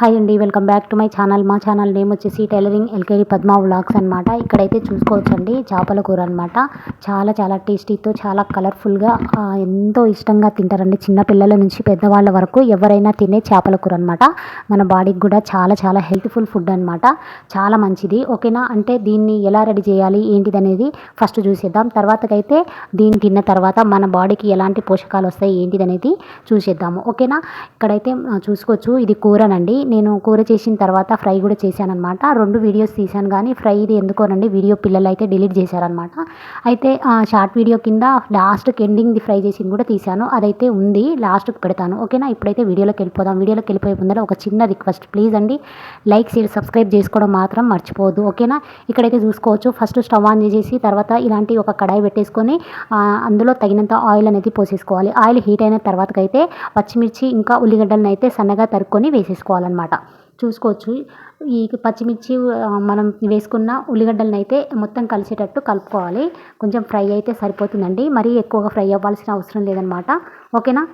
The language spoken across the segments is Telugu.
హాయ్ అండి welcome back to my channel మా ఛానల్ నేమ్ వచ్చేసి టైలరింగ్ ఎల్కేడి పద్మా వ్లాగ్స్ అనమాట ఇక్కడైతే చూసుకోవచ్చండి చేపల కూర అనమాట చాలా చాలా టేస్టీతో చాలా కలర్ఫుల్గా ఎంతో ఇష్టంగా తింటారండి చిన్న పిల్లల నుంచి పెద్దవాళ్ళ వరకు ఎవరైనా తినే చేపల కూర అనమాట మన బాడీకి కూడా చాలా చాలా హెల్త్ఫుల్ ఫుడ్ అనమాట చాలా మంచిది. ఓకేనా? అంటే దీన్ని ఎలా రెడీ చేయాలి? ఏంటిది అనేది ఫస్ట్ చూసేద్దాం. తర్వాతకైతే దీన్ని తిన్న తర్వాత మన బాడీకి ఎలాంటి పోషకాలు వస్తాయి? ఏంటిది అనేది చూసేద్దాము. ఓకేనా? ఇక్కడైతే చూసుకోవచ్చు. ఇది కూరనండి. నేను కూర చేసిన తర్వాత ఫ్రై కూడా చేశాను అనమాట రెండు వీడియోస్ తీశాను కానీ ఫ్రై ఇది ఎందుకోనండి? వీడియో పిల్లలు అయితే డిలీట్ చేశారనమాట అయితే షార్ట్ వీడియో కింద లాస్ట్కి ఎండింగ్ది ఫ్రై చేసింది కూడా తీశాను. అదైతే ఉంది లాస్ట్కి పెడతాను. ఓకేనా? ఇప్పుడైతే వీడియోలోకి వెళ్ళిపోదాం. వీడియోలోకి వెళ్ళిపోయే ముందర ఒక చిన్న రిక్వెస్ట్. ప్లీజ్ అండి లైక్ షేర్ సబ్స్క్రైబ్ చేసుకోవడం మాత్రం మర్చిపోవద్దు. ఓకేనా? ఇక్కడైతే చూసుకోవచ్చు. ఫస్ట్ స్టవ్ ఆన్ చేసేసి తర్వాత ఇలాంటి ఒక కడాయి పెట్టేసుకొని అందులో తగినంత ఆయిల్ అనేది పోసేసుకోవాలి. ఆయిల్ హీట్ అయిన తర్వాతకైతే పచ్చిమిర్చి ఇంకా ఉల్లిగడ్డలను అయితే సన్నగా తరుక్కొని వేసేసుకోవాలన్నమాట చూసుకోవచ్చు. ఈ పచ్చిమిర్చి మనం వేసుకున్న ఉల్లిగడ్డలను అయితే మొత్తం కలిసేటట్టు కలుపుకోవాలి. కొంచెం ఫ్రై అయితే సరిపోతుందండి. మరీ ఎక్కువగా ఫ్రై అవ్వాల్సిన అవసరం లేదనమాట ఓకేనా?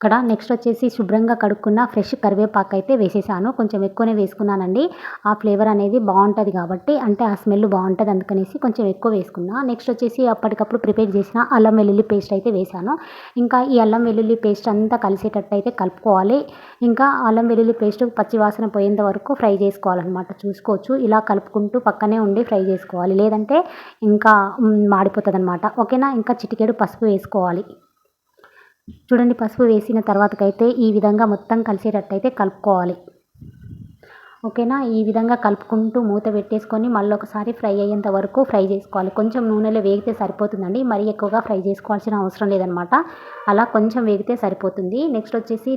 ఇక్కడ నెక్స్ట్ వచ్చేసి శుభ్రంగా కడుక్కున్న ఫ్రెష్ కరివేపాకు అయితే వేసేసాను. కొంచెం ఎక్కువనే వేసుకున్నానండి. ఆ ఫ్లేవర్ అనేది బాగుంటుంది కాబట్టి అంటే ఆ స్మెల్ బాగుంటుంది అందుకనేసి కొంచెం ఎక్కువ వేసుకున్నా. నెక్స్ట్ వచ్చేసి అప్పటికప్పుడు ప్రిపేర్ చేసిన అల్లం వెల్లుల్లి పేస్ట్ అయితే వేసాను. ఇంకా ఈ అల్లం వెల్లుల్లి పేస్ట్ అంతా కలిసేటట్టు అయితే కలుపుకోవాలి. ఇంకా అల్లం వెల్లుల్లి పేస్ట్ పచ్చివాసన పోయేంత వరకు ఫ్రై చేసుకోవాలన్నమాట. చూసుకోవచ్చు. ఇలా కలుపుకుంటూ పక్కనే ఉండి ఫ్రై చేసుకోవాలి. లేదంటే ఇంకా మాడిపోతుంది అనమాట ఓకేనా? ఇంకా చిటికేడు పసుపు వేసుకోవాలి. చూడండి పసుపు వేసిన తర్వాతకైతే ఈ విధంగా మొత్తం కలిసేటట్టయితే కలుపుకోవాలి. ఓకేనా? ఈ విధంగా కలుపుకుంటూ మూత పెట్టేసుకొని మళ్ళీ ఒకసారి ఫ్రై అయ్యేంత వరకు ఫ్రై చేసుకోవాలి. కొంచెం నూనెలో వేగితే సరిపోతుందండి. మరీ ఎక్కువగా ఫ్రై చేసుకోవాల్సిన అవసరం లేదనమాట అలా కొంచెం వేగితే సరిపోతుంది. నెక్స్ట్ వచ్చేసి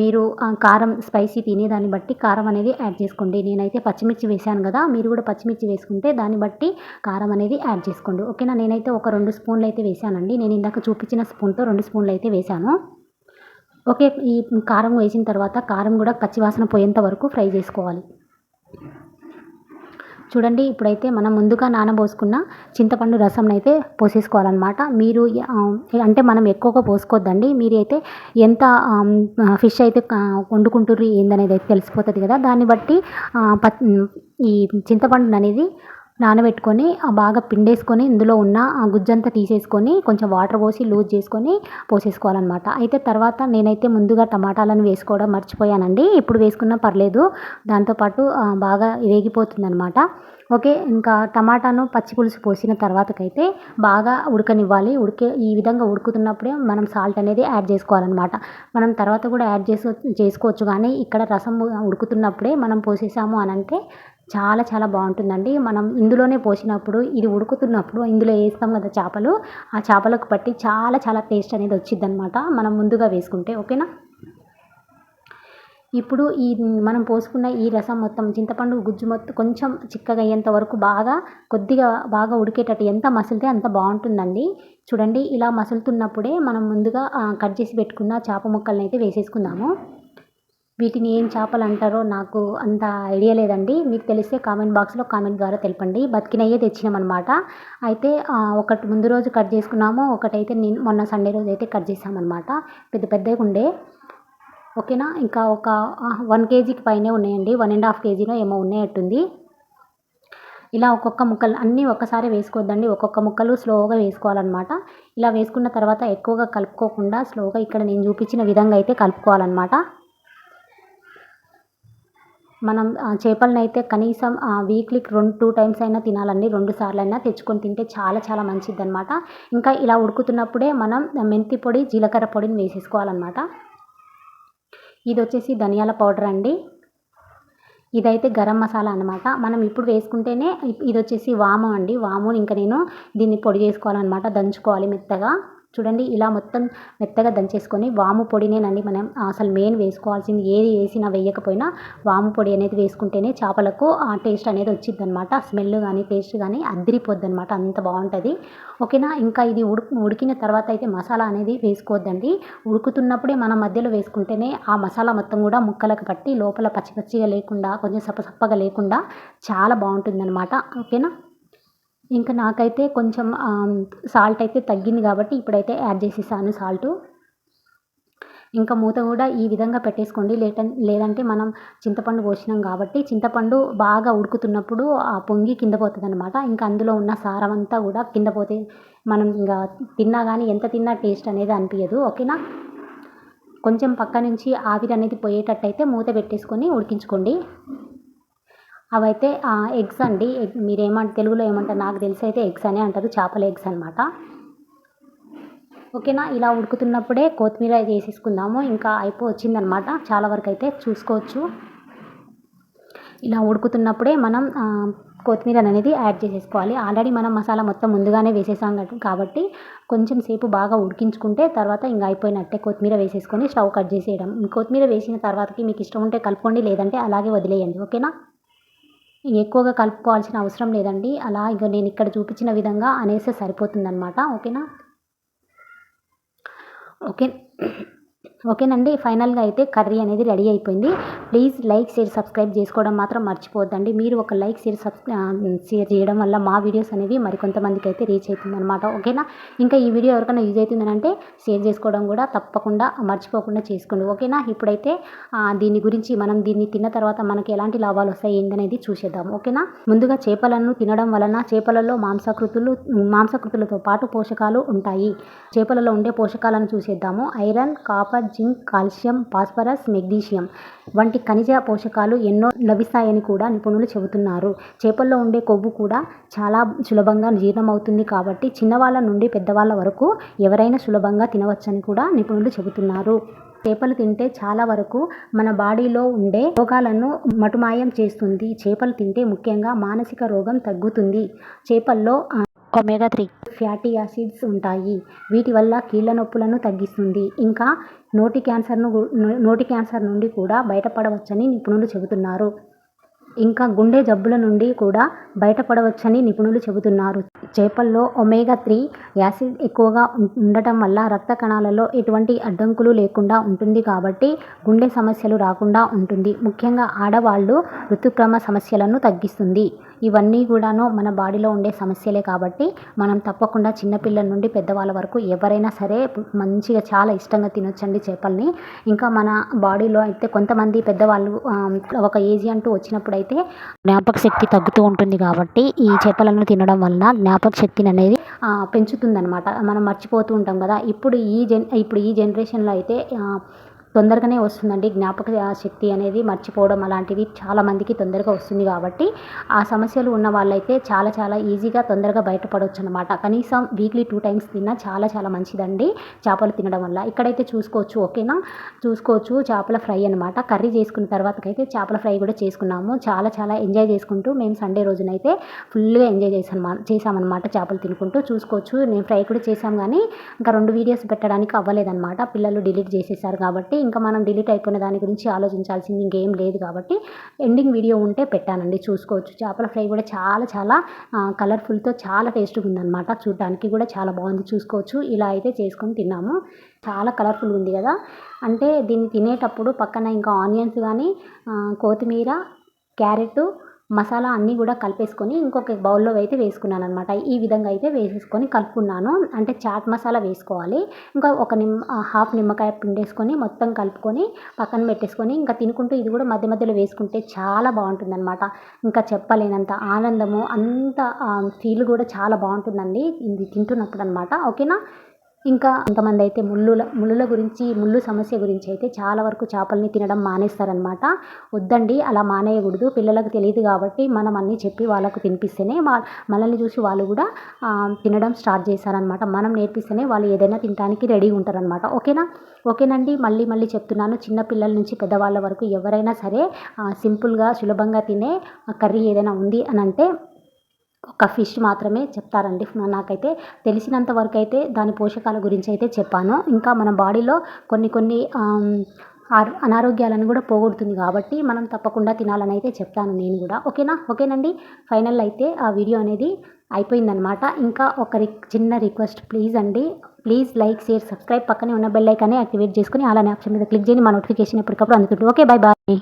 మీరు ఆ, కారం స్పైసీ తినేదాన్ని బట్టి కారం అనేది యాడ్ చేసుకోండి. నేనైతే పచ్చిమిర్చి వేసాను కదా మీరు కూడా పచ్చిమిర్చి వేసుకుంటే దాన్ని బట్టి కారం అనేది యాడ్ చేసుకోండి. ఓకేనా? నేనైతే ఒక రెండు స్పూన్లు అయితే వేసానండి నేను ఇందాక చూపించిన స్పూన్తో రెండు స్పూన్లు అయితే వేసాను ఓకే ఈ కారం వేసిన తర్వాత కారం కూడా పచ్చివాసన పోయేంత వరకు ఫ్రై చేసుకోవాలి. చూడండి ఇప్పుడైతే మనం ముందుగా నానబోసుకున్న చింతపండు రసం అయితే పోసేసుకోవాలన్నమాట. మీరు అంటే మనం ఎక్కువగా పోసుకోవద్దండి మీరు అయితే ఎంత ఫిష్ అయితే వండుకుంటుర్రు ఏందనేది అయితే తెలిసిపోతుంది కదా. దాన్ని బట్టి ప- ఈ చింతపండు అనేది నానబెట్టుకొని బాగా పిండేసుకొని ఇందులో ఉన్న ఆ గుజ్జంతా తీసేసుకొని కొంచెం వాటర్ పోసి లూజ్ చేసుకొని పోసేసుకోవాలన్నమాట. అయితే తర్వాత నేనైతే ముందుగా టమాటాలను వేసుకోవడం మర్చిపోయానండి. ఇప్పుడు వేసుకున్నా పర్లేదు. దాంతోపాటు బాగా వేగిపోతుందన్నమాట. ఓకే ఇంకా టమాటాను పచ్చి పులుసు పోసిన తర్వాతకైతే బాగా ఉడకనివ్వాలి. ఉడికే ఈ విధంగా ఉడుకుతున్నప్పుడే మనం సాల్ట్ అనేది యాడ్ చేసుకోవాలన్నమాట. మనం తర్వాత కూడా యాడ్ చేసు చేసుకోవచ్చు. కానీ ఇక్కడ రసం ఉడుకుతున్నప్పుడే మనం పోసేసాము అని అంటే చాలా చాలా బాగుంటుందండి. మనం ఇందులోనే పోసినప్పుడు ఇది ఉడుకుతున్నప్పుడు ఇందులో వేస్తాం కదా చేపలు. ఆ చేపలకు పట్టి చాలా చాలా టేస్ట్ అనేది వచ్చింది అనమాట మనం ముందుగా వేసుకుంటే ఓకేనా? ఇప్పుడు ఈ మనం పోసుకున్న ఈ రసం మొత్తం చింతపండు గుజ్జు మొత్తం కొంచెం చిక్కగా అయ్యేంత వరకు బాగా కొద్దిగా బాగా ఉడికేటట్టు ఎంత మసిలితే అంత బాగుంటుందండి. చూడండి ఇలా మసులుతున్నప్పుడే మనం ముందుగా కట్ చేసి పెట్టుకున్న చేప ముక్కల్ని అయితే వేసేసుకుందాము. వీటిని ఏం చేపలు అంటారో నాకు అంత ఐడియా లేదండి. మీకు తెలిస్తే కామెంట్ బాక్స్లో కామెంట్ ద్వారా తెలపండి. బతికినయ్యే తెచ్చినామన్నమాట. అయితే ఒకటి ముందు రోజు కట్ చేసుకున్నాము. ఒకటైతే నేను మొన్న సండే రోజు అయితే కట్ చేసామన్నమాట. పెద్ద పెద్దగా ఉండే. ఓకేనా? ఇంకా ఒక వన్ కేజీకి పైనే ఉన్నాయండి. వన్ అండ్ హాఫ్ కేజీలో ఏమో ఉన్నాయట్టుంది. ఇలా ఒక్కొక్క ముక్కలు అన్నీ ఒక్కసారి వేసుకోవద్దండి. ఒక్కొక్క ముక్కలు స్లోగా వేసుకోవాలన్నమాట. ఇలా వేసుకున్న తర్వాత ఎక్కువగా కలుపుకోకుండా స్లోగా ఇక్కడ నేను చూపించిన విధంగా అయితే కలుపుకోవాలన్నమాట. మనం ఆ, చేపలను అయితే కనీసం వీక్లీకి రెండు టూ టైమ్స్ అయినా తినాలండి. రెండు సార్లు అయినా తెచ్చుకొని తింటే చాలా చాలా మంచిది అనమాట ఇంకా ఇలా ఉడుకుతున్నప్పుడే మనం మెంతి పొడి జీలకర్ర పొడిని వేసేసుకోవాలన్నమాట. ఇది వచ్చేసి ధనియాల పౌడర్ అండి. ఇదైతే గరం మసాలా అనమాట మనం ఇప్పుడు వేసుకుంటేనే ఇది వచ్చేసి వాము అండి. వాముని ఇంకా నేను దీన్ని పొడి చేసుకోవాలన్నమాట. దంచుకోవాలి మెత్తగా. చూడండి ఇలా మొత్తం మెత్తగా దంచేసుకొని వాము పొడినేనండి మనం అసలు మెయిన్ వేసుకోవాల్సింది ఏది వేసినా వేయకపోయినా వాము పొడి అనేది వేసుకుంటేనే చేపలకు ఆ టేస్ట్ అనేది వచ్చింది అనమాట స్మెల్ కానీ టేస్ట్ కానీ అద్దరిపోద్ది అనమాట అంత బాగుంటుంది. ఓకేనా? ఇంకా ఇది ఉడుకు ఉడికిన తర్వాత అయితే మసాలా అనేది వేసుకోవద్దండి. ఉడుకుతున్నప్పుడే మనం మధ్యలో వేసుకుంటేనే ఆ మసాలా మొత్తం కూడా ముక్కలకు పట్టి లోపల పచ్చి పచ్చిగా లేకుండా కొంచెం సప్పసప్పగా లేకుండా చాలా బాగుంటుందన్నమాట. ఓకేనా? ఇంకా నాకైతే కొంచెం సాల్ట్ అయితే తగ్గింది కాబట్టి ఇప్పుడైతే యాడ్ చేసేసాను సాల్ట్ ఇంకా మూత కూడా ఈ విధంగా పెట్టేసుకోండి. లేట లేదంటే మనం చింతపండు పోసినాం కాబట్టి చింతపండు బాగా ఉడుకుతున్నప్పుడు ఆ పొంగి కింద పోతుంది అనమాట ఇంకా అందులో ఉన్న సారం అంతా కూడా కింద పోతే మనం ఇంకా తిన్నా కానీ ఎంత తిన్నా టేస్ట్ అనేది అనిపించదు ఓకేనా? కొంచెం పక్క నుంచి ఆవిరి అనేది పోయేటట్టయితే మూత పెట్టేసుకొని ఉడికించుకోండి. అవైతే ఎగ్స్ అండి ఎగ్ మీరు ఏమంటారు తెలుగులో ఏమంటారు నాకు తెలిసి అయితే ఎగ్స్ అనే అంటారు చేపల ఎగ్స్ అనమాట ఓకేనా? ఇలా ఉడుకుతున్నప్పుడే కొత్తిమీర వేసేసుకుందాము. ఇంకా అయిపో వచ్చిందనమాట చాలా వరకు అయితే చూసుకోవచ్చు. ఇలా ఉడుకుతున్నప్పుడే మనం కొత్తిమీర అనేది యాడ్ చేసేసుకోవాలి. ఆల్రెడీ మనం మసాలా మొత్తం ముందుగానే వేసేసాం కాబట్టి కొంచెం సేపు బాగా ఉడికించుకుంటే తర్వాత ఇంకా అయిపోయినట్టే కొత్తిమీర వేసేసుకొని స్టవ్ కట్ చేసేయడం. కొత్తిమీర వేసిన తర్వాతకి మీకు ఇష్టం ఉంటే కలుపుకోండి లేదంటే అలాగే వదిలేయండి. ఓకేనా? ఎక్కువగా కలుపుకోవాల్సిన అవసరం లేదండి. అలా ఇక నేను ఇక్కడ చూపించిన విధంగా అనేస్తే సరిపోతుందన్నమాట. ఓకేనా? ఓకే. ఓకేనండి ఫైనల్గా అయితే కర్రీ అనేది రెడీ అయిపోయింది. ప్లీజ్ లైక్ షేర్ సబ్స్క్రైబ్ చేసుకోవడం మాత్రం మర్చిపోవద్దండి. మీరు ఒక లైక్ షేర్ షేర్ చేయడం వల్ల మా వీడియోస్ అనేవి మరికొంతమందికి అయితే రీచ్ అవుతుంది అనమాట ఓకేనా? ఇంకా ఈ వీడియో ఎవరికైనా యూజ్ అవుతుందంటే షేర్ చేసుకోవడం కూడా తప్పకుండా మర్చిపోకుండా చేసుకోండి. ఓకేనా? ఇప్పుడైతే దీని గురించి మనం దీన్ని తిన్న తర్వాత మనకి ఎలాంటి లాభాలు వస్తాయి ఏంటనేది చూసేద్దాం. ఓకేనా? ముందుగా చేపలను తినడం వలన చేపలలో మాంసకృతులు మాంసకృతులతో పాటు పోషకాలు ఉంటాయి. చేపలలో ఉండే పోషకాలను చూసేద్దాము. Iron copper zinc calcium phosphorus magnesium వంటి ఖనిజ పోషకాలు ఎన్నో లభిస్తాయని కూడా నిపుణులు చెబుతున్నారు. చేపల్లో ఉండే కొవ్వు కూడా చాలా సులభంగా జీర్ణమవుతుంది కాబట్టి చిన్నవాళ్ళ నుండి పెద్దవాళ్ళ వరకు ఎవరైనా సులభంగా తినవచ్చని కూడా నిపుణులు చెబుతున్నారు. చేపలు తింటే చాలా వరకు మన బాడీలో ఉండే రోగాలను మటుమాయం చేస్తుంది. చేపలు తింటే ముఖ్యంగా మానసిక రోగం తగ్గుతుంది. చేపల్లో ఒమేగా త్రీ ఫ్యాటీ యాసిడ్స్ ఉంటాయి. వీటి వల్ల కీళ్ళ నొప్పులను తగ్గిస్తుంది. ఇంకా నోటి క్యాన్సర్ను నోటి క్యాన్సర్ నుండి కూడా బయటపడవచ్చని నిపుణులు చెబుతున్నారు. ఇంకా గుండె జబ్బుల నుండి కూడా బయటపడవచ్చని నిపుణులు చెబుతున్నారు. చేపల్లో ఒమేగా త్రీ యాసిడ్ ఎక్కువగా ఉండటం వల్ల రక్త కణాలలో ఎటువంటి అడ్డంకులు లేకుండా ఉంటుంది కాబట్టి గుండె సమస్యలు రాకుండా ఉంటుంది. ముఖ్యంగా ఆడవాళ్ళు ఋతుక్రమ సమస్యలను తగ్గిస్తుంది. ఇవన్నీ కూడాను మన బాడీలో ఉండే సమస్యలే కాబట్టి మనం తప్పకుండా చిన్నపిల్లల నుండి పెద్దవాళ్ళ వరకు ఎవరైనా సరే మంచిగా చాలా ఇష్టంగా తినొచ్చండి చేపల్ని. ఇంకా మన బాడీలో అయితే కొంతమంది పెద్దవాళ్ళు ఒక ఏజ్ అంటూ వచ్చినప్పుడు అయితే జ్ఞాపక శక్తి తగ్గుతూ ఉంటుంది కాబట్టి ఈ చేపలను తినడం వలన జ్ఞాపక శక్తిని అనేది పెంచుతుందనమాట మనం మర్చిపోతూ ఉంటాం కదా. ఇప్పుడు ఈ జన్ ఇప్పుడు ఈ జనరేషన్లో అయితే తొందరగానే వస్తుందండి. జ్ఞాపక శక్తి అనేది మర్చిపోవడం అలాంటివి చాలామందికి తొందరగా వస్తుంది కాబట్టి ఆ సమస్యలు ఉన్న వాళ్ళైతే చాలా చాలా ఈజీగా తొందరగా బయటపడవచ్చు అనమాట కనీసం వీక్లీ టూ టైమ్స్ తిన్నా చాలా చాలా మంచిదండి చేపలు తినడం వల్ల. ఇక్కడైతే చూసుకోవచ్చు ఓకేనా? చూసుకోవచ్చు చేపల ఫ్రై అనమాట. కర్రీ చేసుకున్న తర్వాతకైతే చేపల ఫ్రై కూడా చేసుకున్నాము. చాలా చాలా ఎంజాయ్ చేసుకుంటూ మేము సండే రోజునైతే ఫుల్గా ఎంజాయ్ చేసాం చేసామన్నమాట చేపలు తినుకుంటూ. చూసుకోవచ్చు నేను ఫ్రై కూడా చేసాం కానీ ఇంకా రెండు వీడియోస్ పెట్టడానికి అవ్వలేదన్నమాట పిల్లలు డిలీట్ చేసేసారు కాబట్టి ఇంకా మనం డిలీట్ అయిపోయిన దాని గురించి ఆలోచించాల్సింది ఇంకేం లేదు కాబట్టి ఎండింగ్ వీడియో ఉంటే పెట్టానండి చూసుకోవచ్చు. చేపల ఫ్రై కూడా చాలా చాలా కలర్ఫుల్తో చాలా టేస్ట్గా ఉందన్నమాట. చూడడానికి కూడా చాలా బాగుంది చూసుకోవచ్చు. ఇలా అయితే చేసుకొని తిన్నాము. చాలా కలర్ఫుల్ ఉంది కదా. అంటే దీన్ని తినేటప్పుడు పక్కన ఇంకా ఆనియన్స్ కానీ కొత్తిమీర క్యారెట్ మసాలా అన్నీ కూడా కలిపేసుకొని ఇంకొక బౌల్లో అయితే వేసుకున్నాను అనమాట ఈ విధంగా అయితే వేసేసుకొని కలుపుకున్నాను. అంటే చాట్ మసాలా వేసుకోవాలి. ఇంకా ఒక నిమ్మ హాఫ్ నిమ్మకాయ పిండేసుకొని మొత్తం కలుపుకొని పక్కన పెట్టేసుకొని ఇంకా తినుకుంటూ ఇది కూడా మధ్య మధ్యలో వేసుకుంటే చాలా బాగుంటుందన్నమాట. ఇంకా చెప్పలేనంత ఆనందము అంత ఫీల్ కూడా చాలా బాగుంటుందండి. ఇది తింటున్నప్పుడు అనమాట ఓకేనా? ఇంకా కొంతమంది అయితే ముళ్ళుల ముళ్ళుల గురించి ముళ్ళు సమస్య గురించి అయితే చాలా వరకు చేపల్ని తినడం మానేస్తారనమాట వద్దండి అలా మానేయకూడదు. పిల్లలకు తెలియదు కాబట్టి మనం అన్నీ చెప్పి వాళ్ళకు తినిపిస్తేనే మనల్ని చూసి వాళ్ళు కూడా తినడం స్టార్ట్ చేశారనమాట మనం నేర్పిస్తేనే వాళ్ళు ఏదైనా తినడానికి రెడీగా ఉంటారనమాట ఓకేనా? ఓకేనండి. మళ్ళీ మళ్ళీ చెప్తున్నాను. చిన్న పిల్లల నుంచి పెద్దవాళ్ళ వరకు ఎవరైనా సరే సింపుల్గా సులభంగా తినే కర్రీ ఏదైనా ఉంది అని అంటే ఒక ఫిష్ మాత్రమే చెప్తారండి. నాకైతే తెలిసినంత వరకు అయితే దాని పోషకాల గురించి అయితే చెప్పాను. ఇంకా మన బాడీలో కొన్ని కొన్ని అనారోగ్యాలను కూడా పోగొడుతుంది కాబట్టి మనం తప్పకుండా తినాలని అయితే చెప్తాను నేను కూడా. ఓకేనా? ఓకేనండి. ఫైనల్ అయితే ఆ వీడియో అనేది అయిపోయిందనమాట ఇంకా ఒక చిన్న రిక్వెస్ట్ ప్లీజ్ అండి. ప్లీజ్ లైక్ షేర్ సబ్స్క్రైబ్ పక్కనే ఉన్న బెల్ ఐకానే యాక్టివేట్ చేసుకుని అలానే ఆప్షన్ మీద క్లిక్ చేయండి. మా నోటిఫికేషన్ ఎప్పటికప్పుడు అందుకుంటుంది ఓకే బాయ్ బాయ్.